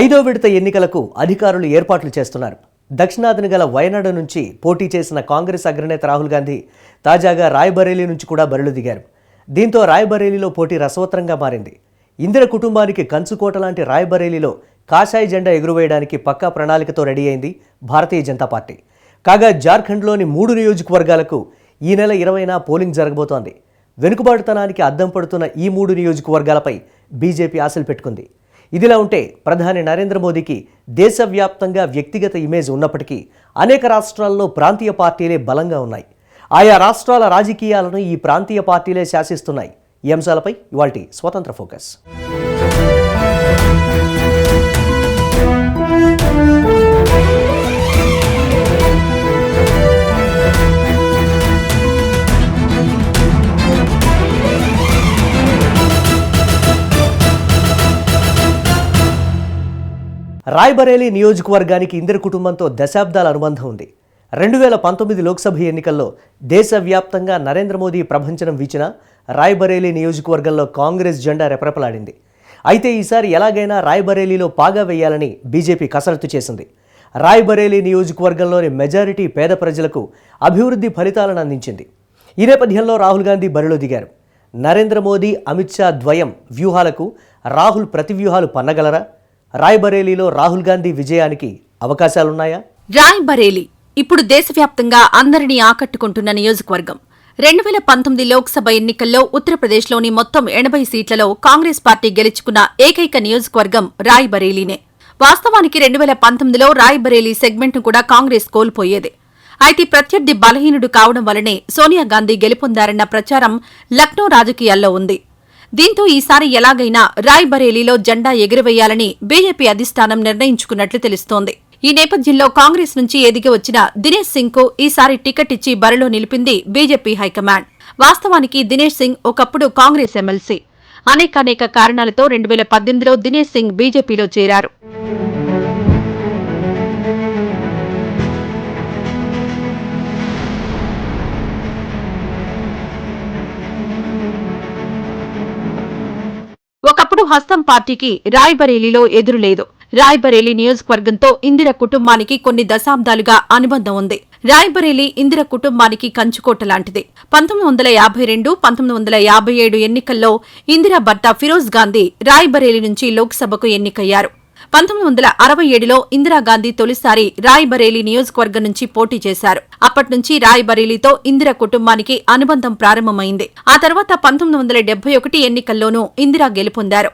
ఐదో విడత ఎన్నికలకు అధికారులు ఏర్పాట్లు చేస్తున్నారు. దక్షిణాదిన గల వయనాడు నుంచి పోటీ చేసిన కాంగ్రెస్ అగ్రనేత రాహుల్ గాంధీ తాజాగా రాయ్బరేలీ నుంచి కూడా బరిలు దిగారు. దీంతో రాయ్బరేలీలో పోటీ రసవత్రంగా మారింది. ఇందిర కుటుంబానికి కంచుకోట లాంటి రాయ్బరేలీలో కాషాయ జెండా ఎగురవేయడానికి పక్కా ప్రణాళికతో రెడీ అయింది భారతీయ జనతా పార్టీ. కాగా జార్ఖండ్లోని మూడు నియోజకవర్గాలకు ఈ నెల ఇరవైన పోలింగ్ జరగబోతోంది. వెనుకబాటుతనానికి అద్దం పడుతున్న ఈ మూడు నియోజకవర్గాలపై బీజేపీ ఆశలు పెట్టుకుంది. ఇదిలా ఉంటే ప్రధాని నరేంద్ర మోదీకి దేశవ్యాప్తంగా వ్యక్తిగత ఇమేజ్ ఉన్నప్పటికీ అనేక రాష్ట్రాల్లో ప్రాంతీయ పార్టీలే బలంగా ఉన్నాయి. ఆయా రాష్ట్రాల రాజకీయాలను ఈ ప్రాంతీయ పార్టీలే శాసిస్తున్నాయి. ఈ అంశాలపై ఇవాటి స్వతంత్ర ఫోకస్. రాయ్బరేలీ నియోజకవర్గానికి ఇందిర కుటుంబంతో దశాబ్దాల అనుబంధం ఉంది. రెండు వేల పంతొమ్మిది లోక్సభ ఎన్నికల్లో దేశవ్యాప్తంగా నరేంద్ర మోదీ ప్రభంచనం వీచిన రాయ్బరేలీ నియోజకవర్గంలో కాంగ్రెస్ జెండా రెపరెపలాడింది. అయితే ఈసారి ఎలాగైనా రాయ్బరేలీలో పాగా వేయాలని బీజేపీ కసరత్తు చేసింది. రాయ్బరేలీ నియోజకవర్గంలోని మెజారిటీ పేద ప్రజలకు అభివృద్ధి ఫలితాలను అందించింది. ఈ నేపథ్యంలో రాహుల్ గాంధీ బరిలో దిగారు. నరేంద్ర మోదీ అమిత్ షా ద్వయం వ్యూహాలకు రాహుల్ ప్రతివ్యూహాలు పన్నగలరా? రాయ్బరేలీలో రాహుల్ గాంధీ విజయానికి అవకాశాలున్నాయా? రాయ్ బరేలీ ఇప్పుడు దేశవ్యాప్తంగా అందరినీ ఆకట్టుకుంటున్న నియోజకవర్గం. రెండు వేల పంతొమ్మిది లోక్సభ ఎన్నికల్లో ఉత్తరప్రదేశ్లోని మొత్తం ఎనభై సీట్లలో కాంగ్రెస్ పార్టీ గెలుచుకున్న ఏకైక నియోజకవర్గం రాయ్ బరేలీనే వాస్తవానికి రెండు వేల పంతొమ్మిదిలో రాయ్ బరేలీ సెగ్మెంట్ను కూడా కాంగ్రెస్ కోల్పోయేది. అయితే ప్రత్యర్థి బలహీనుడు కావడం వల్లనే సోనియా గాంధీ గెలుపొందారన్న ప్రచారం లక్నో రాజకీయాల్లో ఉంది. దీంతో ఈసారి ఎలాగైనా రాయ్ బరేలీలో జెండా ఎగురవేయాలని బీజేపీ అధిష్టానం నిర్ణయించుకున్నట్లు తెలుస్తోంది. ఈ నేపథ్యంలో కాంగ్రెస్ నుంచి ఎదిగి వచ్చిన దినేష్ సింగ్కు ఈసారి టికెట్ ఇచ్చి బరిలో నిలిపింది బీజేపీ హైకమాండ్. వాస్తవానికి దినేష్ సింగ్ ఒకప్పుడు కాంగ్రెస్ ఎమ్మెల్సీ. అనేకానేక కారణాలతో రెండు వేల పద్దెనిమిదిలో దినేష్ సింగ్ బీజేపీలో చేరారు. హస్తం పార్టీకి రాయ్బరేలీలో ఎదురులేదు. రాయ్బరేలీ నియోజకవర్గంతో ఇందిర కుటుంబానికి కొన్ని దశాబ్దాలుగా అనుబంధం ఉంది. రాయ్బరేలీ ఇందిర కుటుంబానికి కంచుకోట లాంటిది. పంతొమ్మిది వందల యాభై రెండు పంతొమ్మిది వందల యాభై ఏడు ఎన్నికల్లో ఇందిరా భర్త ఫిరోజ్ గాంధీ రాయ్బరేలీ నుంచి లోక్సభకు ఎన్నికయ్యారు. పంతొమ్మిది వందల అరవై ఏడులో ఇందిరాగాంధీ తొలిసారి రాయ్బరేలీ నియోజకవర్గం నుంచి పోటీ చేశారు. అప్పటి నుంచి రాయ్బరేలీతో ఇందిర కుటుంబానికి అనుబంధం ప్రారంభమైంది. ఆ తర్వాత పంతొమ్మిది వందల డెబ్బై ఒకటి ఎన్నికల్లోనూ ఇందిరా గెలుపొందారు.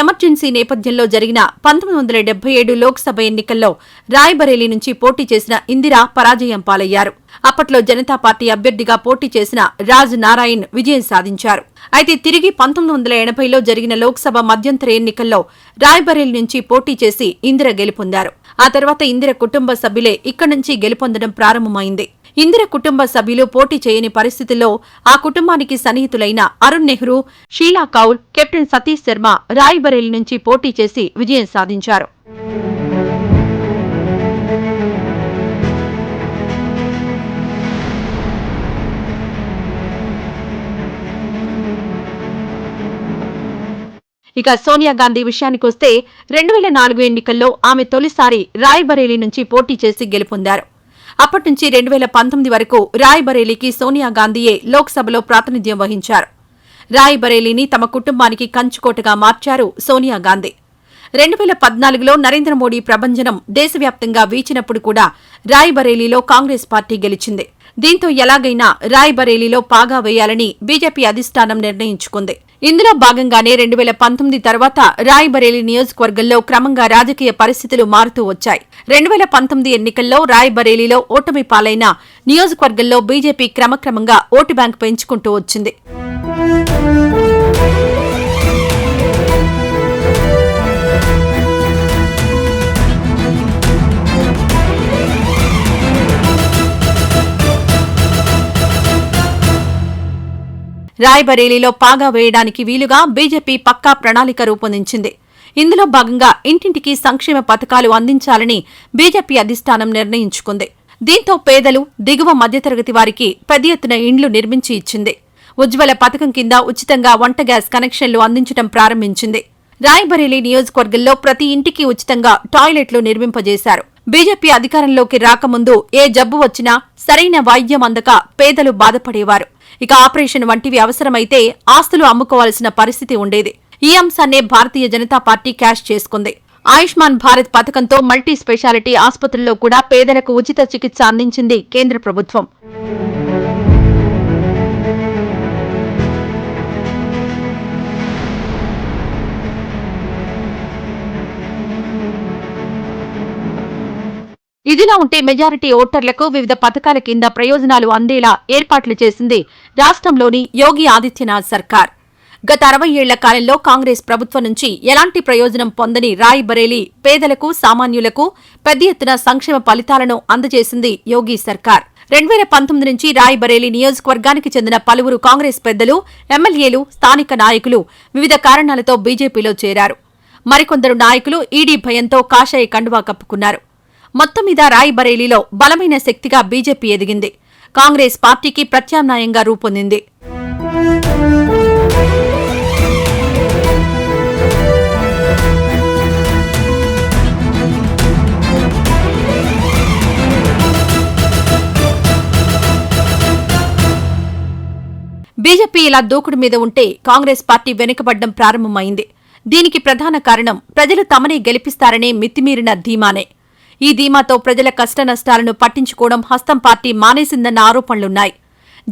ఎమర్జెన్సీ నేపథ్యంలో జరిగిన పంతొమ్మిది వందల డెబ్బై ఏడు లోక్సభ ఎన్నికల్లో రాయ్బరేలీ నుంచి పోటీ చేసిన ఇందిరా పరాజయం పాలయ్యారు. అప్పట్లో జనతా పార్టీ అభ్యర్థిగా పోటీ చేసిన రాజ్ నారాయణ్ విజయం సాధించారు. అయితే తిరిగి పంతొమ్మిది వందల ఎనభైలో జరిగిన లోక్సభ మధ్యంతర ఎన్నికల్లో రాయ్బరేలీ నుంచి పోటీ చేసి ఇందిర గెలుపొందారు. ఆ తర్వాత ఇందిర కుటుంబ సభ్యులే ఇక్కడి నుంచి గెలుపొందడం ప్రారంభమైంది. ఇందిర కుటుంబ సభ్యులు పోటీ చేయని పరిస్థితుల్లో ఆ కుటుంబానికి సన్నిహితులైన అరుణ్ నెహ్రూ షీలా కౌల్ కెప్టెన్ సతీష్ శర్మ రాయ్బరేలీ నుంచి పోటీ చేసి విజయం సాధించారు. ఇక సోనియా గాంధీ విషయానికొస్తే రెండు వేల నాలుగు ఎన్నికల్లో ఆమె తొలిసారి రాయ్బరేలీ నుంచి పోటీ చేసి గెలుపొందారు. అప్పటి నుంచి రెండు వేల పంతొమ్మిది వరకు రాయ్బరేలీకి సోనియా గాంధీయే లోక్సభలో ప్రాతినిధ్యం వహించారు. రాయ్బరేలీని తమ కుటుంబానికి కంచుకోటగా మార్చారు సోనియా గాంధీ. రెండు వేల పద్నాలుగులో నరేంద్ర మోడీ ప్రభంజనం దేశవ్యాప్తంగా వీచినప్పుడు కూడా రాయ్బరేలీలో కాంగ్రెస్ పార్టీ గెలిచింది. దీంతో ఎలాగైనా రాయ్బరేలీలో పాగా వేయాలని బీజేపీ అధిష్టానం నిర్ణయించుకుంది. ఇందులో భాగంగానే రెండు వేల పంతొమ్మిది తర్వాత రాయ్బరేలీ నియోజకవర్గంలో క్రమంగా రాజకీయ పరిస్థితులు మారుతూ వచ్చాయి. రెండు వేల పంతొమ్మిది ఎన్నికల్లో రాయ్బరేలీలో ఓటమి పాలైన నియోజకవర్గంలో బీజేపీ క్రమక్రమంగా ఓటు బ్యాంక్ పెంచుకుంటూ వచ్చింది. రాయ్బరేలీలో పాగా వేయడానికి వీలుగా బీజేపీ పక్కా ప్రణాళిక రూపొందించింది. ఇందులో భాగంగా ఇంటింటికి సంక్షేమ పథకాలు అందించాలని బీజేపీ అధిష్టానం నిర్ణయించుకుంది. దీంతో పేదలు దిగువ మధ్యతరగతి వారికి పెద్ద ఎత్తున ఇండ్లు నిర్మించి ఇచ్చింది. ఉజ్వల పథకం కింద ఉచితంగా వంట గ్యాస్ కనెక్షన్లు అందించడం ప్రారంభించింది. రాయ్బరేలీ నియోజకవర్గంలో ప్రతి ఇంటికి ఉచితంగా టాయిలెట్లు నిర్మింపజేశారు. బీజేపీ అధికారంలోకి రాకముందు ఏ జబ్బు వచ్చినా సరైన వైద్యం అందక పేదలు బాధపడేవారు. ఇక ఆపరేషన్ వంటివి అవసరమైతే ఆస్తులు అమ్ముకోవాల్సిన పరిస్థితి ఉండేది. ఈ అంశాన్నే భారతీయ జనతా పార్టీ క్యాష్ చేసుకుంది. ఆయుష్మాన్ భారత్ పథకంతో మల్టీ స్పెషాలిటీ ఆసుపత్రుల్లో కూడా పేదలకు ఉచిత చికిత్స అందించింది కేంద్ర ప్రభుత్వం. ఇదిలా ఉంటే మెజారిటీ ఓటర్లకు వివిధ పథకాల కింద ప్రయోజనాలు అందేలా ఏర్పాట్లు చేసింది రాష్ట్రంలోని యోగి ఆదిత్యనాథ్ సర్కార్. గత అరవై ఏళ్ళ కాలంలో కాంగ్రెస్ ప్రభుత్వం నుంచి ఎలాంటి ప్రయోజనం పొందని రాయ్ బరేలీ పేదలకు సామాన్యులకు పెద్ద ఎత్తున సంక్షేమ ఫలితాలను అందజేసింది యోగి సర్కార్. రెండు వేల పంతొమ్మిది నుంచి రాయ్బరేలీ నియోజకవర్గానికి చెందిన పలువురు కాంగ్రెస్ పెద్దలు ఎమ్మెల్యేలు స్థానిక నాయకులు వివిధ కారణాలతో బీజేపీలో చేరారు. మరికొందరు నాయకులు ఈడీ భయంతో కాషాయ కండువా కప్పుకున్నారు. మొత్తం మీద రాయ్ బరేలీలో బలమైన శక్తిగా బీజేపీ ఎదిగింది. కాంగ్రెస్ పార్టీకి ప్రత్యామ్నాయంగా రూపొందింది. ఇలా దూకుడు మీద ఉంటే కాంగ్రెస్ పార్టీ వెనుకబడ్డం ప్రారంభమైంది. దీనికి ప్రధాన కారణం ప్రజలు తమనే గెలిపిస్తారనే మితిమీరిన ధీమానే. ఈ ధీమాతో ప్రజల కష్ట నష్టాలను పట్టించుకోవడం హస్తం పార్టీ మానేసిందన్న ఆరోపణలున్నాయి.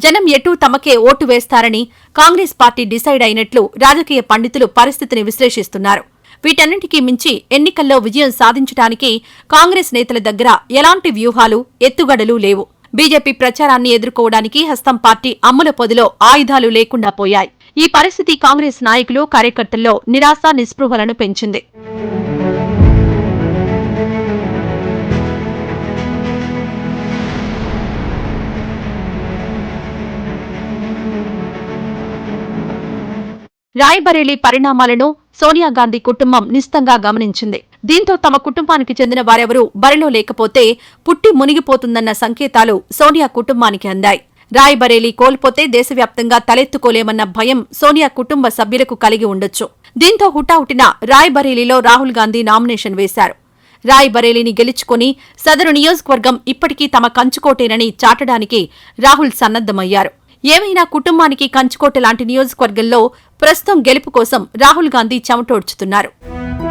జనం ఎటూ తమకే ఓటు వేస్తారని కాంగ్రెస్ పార్టీ డిసైడ్ అయినట్లు రాజకీయ పండితులు పరిస్థితిని విశ్లేషిస్తున్నారు. వీటన్నింటికీ మించి ఎన్నికల్లో విజయం సాధించడానికి కాంగ్రెస్ నేతల దగ్గర ఎలాంటి వ్యూహాలు ఎత్తుగడలు లేవు. బీజేపీ ప్రచారాన్ని ఎదుర్కోవడానికి హస్తం పార్టీ అమ్ముల పొదిలో ఆయుధాలు లేకుండా పోయాయి. ఈ పరిస్థితి కాంగ్రెస్ నాయకులు కార్యకర్తల్లో నిరాశ నిస్పృహలను పెంచింది. రాయ్బరేలీ పరిణామాలను సోనియా గాంధీ కుటుంబం నిస్తంగా గమనించింది. దీంతో తమ కుటుంబానికి చెందిన వారెవరూ బరిలో లేకపోతే పుట్టి మునిగిపోతుందన్న సంకేతాలు సోనియా కుటుంబానికి అందాయి. రాయ్బరేలీ కోల్పోతే దేశవ్యాప్తంగా తలెత్తుకోలేమన్న భయం సోనియా కుటుంబ సభ్యులకు కలిగి ఉండొచ్చు. దీంతో హుటాహుటిన రాయ్బరేలీలో రాహుల్ గాంధీ నామినేషన్ వేశారు. రాయ్బరేలీని గెలుచుకుని సదరు నియోజకవర్గం ఇప్పటికీ తమ కంచుకోటేనని చాటడానికి రాహుల్ సన్నద్దమయ్యారు ఏమైనా కుటుంబానికి కంచుకోట లాంటి నియోజకవర్గంలో ప్రస్తుతం గెలుపు కోసం రాహుల్ గాంధీ చెమటోడ్చుతున్నారు.